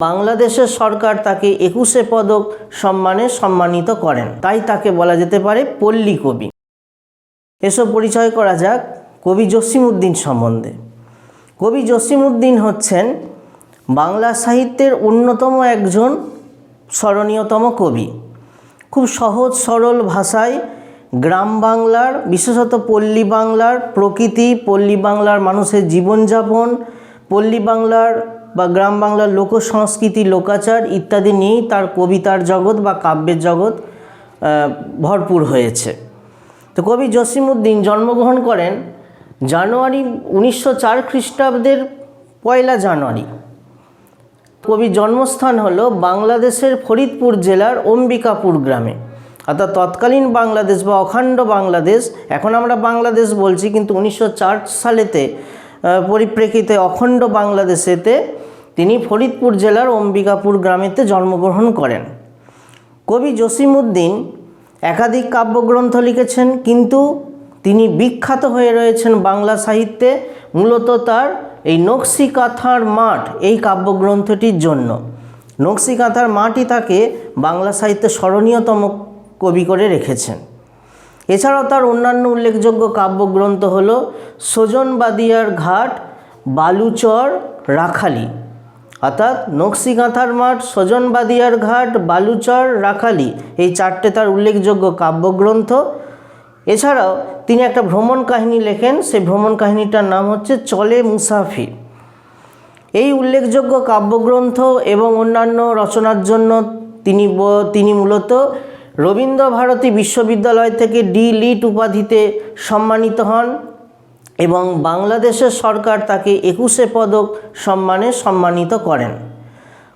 বাংলাদেশের সরকার তাকে একুশে পদক সম্মানে সম্মানিত করেন। তাই তাকে বলা যেতে পারে পল্লী কবি। এসব পরিচয় করা যাক কবি জসিমউদ্দিন সম্বন্ধে। কবি জসিমউদ্দিন হচ্ছেন বাংলা সাহিত্যের অন্যতম একজন স্মরণীয়তম কবি। খুব সহজ, সরল ভাষায় গ্রাম বাংলার, বিশেষত পল্লী বাংলার প্রকৃতি, পল্লী বাংলার মানুষের জীবনযাপন, পল্লী বাংলার বা গ্রাম বাংলার লোক সংস্কৃতি লোকাচার ইত্যাদি নিয়েই তার কবিতার জগৎ বা কাব্যের জগৎ ভরপুর হয়েছে। তো কবি জসিমউদ্দিন জন্মগ্রহণ করেন জানুয়ারি উনিশশো চার খ্রিস্টাব্দের পয়লা জানুয়ারি। কবির জন্মস্থান হলো বাংলাদেশের ফরিদপুর জেলার অম্বিকাপুর গ্রামে। অর্থাৎ তৎকালীন বাংলাদেশ বা অখণ্ড বাংলাদেশ, এখন আমরা বাংলাদেশ বলছি, কিন্তু উনিশশো চার সালেতে পরিপ্রেক্ষিতে অখণ্ড বাংলাদেশেতে তিনি ফরিদপুর জেলার অম্বিকাপুর গ্রামেতে জন্মগ্রহণ করেন। কবি জসিমউদ্দিন একাধিক কাব্যগ্রন্থ লিখেছেন, কিন্তু তিনি বিখ্যাত হয়ে রয়েছেন বাংলা সাহিত্যে, মূলত তার এই নকশি কাঁথার মাঠ এই কাব্যগ্রন্থটির জন্য। নকশি কাঁথার মাঠই তাকে বাংলা সাহিত্যে স্মরণীয়তম কবি করে রেখেছেন। এছাড়াও তার অন্যান্য উল্লেখযোগ্য কাব্যগ্রন্থ হল সোজনবাদিয়ার ঘাট, বালুচর, রাখালি। অর্থাৎ নকশিকাঁথার মাঠ, সজনবাদিয়ার ঘাট, বালুচর, রাখালি এই চারটে তার উল্লেখযোগ্য কাব্যগ্রন্থ। এছাড়াও তিনি একটা ভ্রমণ কাহিনী লেখেন, সেই ভ্রমণ কাহিনীটার নাম হচ্ছে চলে মুসাফির এই উল্লেখযোগ্য কাব্যগ্রন্থ এবং অন্যান্য রচনার জন্য তিনি তিনি মূলত রবীন্দ্র ভারতী বিশ্ববিদ্যালয় থেকে ডি লিট উপাধিতে সম্মানিত হন। এবং বাংলাদেশের সরকার তাকে একুশে পদক সম্মানে সম্মানিত করেন।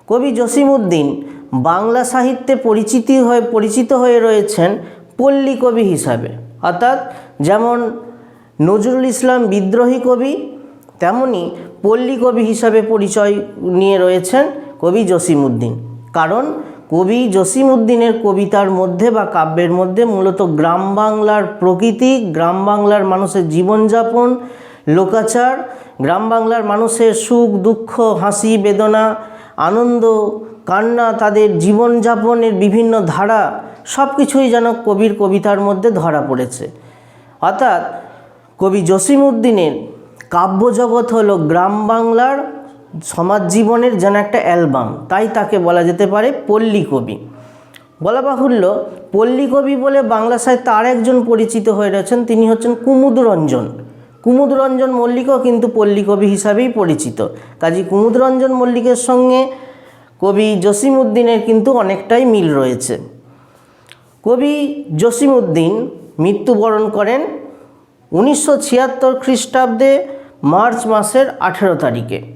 কবি জসিমউদ্দিন বাংলা সাহিত্যে পরিচিতি হয়ে, পরিচিত হয়ে রয়েছেন পল্লী কবি হিসাবে। অর্থাৎ যেমন নজরুল ইসলাম বিদ্রোহী কবি, তেমনি পল্লী কবি হিসাবে পরিচয় নিয়ে রয়েছেন কবি জসিমউদ্দিন। কারণ কবি জসিমউদ্দিনের কবিতার মধ্যে বা কাব্যের মধ্যে মূলত গ্রাম বাংলার প্রকৃতি, গ্রাম বাংলার মানুষের জীবনযাপন, লোকাচার, গ্রাম বাংলার মানুষের সুখ, দুঃখ, হাসি, বেদনা, আনন্দ, কান্না, তাদের জীবনযাপনের বিভিন্ন ধারা সব কিছুই যেন কবির কবিতার মধ্যে ধরা পড়েছে। অর্থাৎ কবি জসিমউদ্দিনের কাব্যজগৎ হলো গ্রাম বাংলার সমাজ জীবনের যেন একটা অ্যালবাম, তাই তাকে বলা যেতে পারে পল্লী কবি। বলা বাহুল্য, পল্লী কবি বলে বাংলা সাহিত্যে আর একজন পরিচিত হয়ে রয়েছেন, তিনি হচ্ছেন কুমুদরঞ্জন। কুমুদরঞ্জন মল্লিকও কিন্তু পল্লী কবি হিসাবেই পরিচিত। কাজী কুমুদরঞ্জন মল্লিকের সঙ্গে কবি জসিমউদ্দিনের কিন্তু অনেকটাই মিল রয়েছে। কবি জসিমউদ্দিন মৃত্যুবরণ করেন উনিশশো ছিয়াত্তর খ্রিস্টাব্দে মার্চ মাসের আঠেরো তারিখে।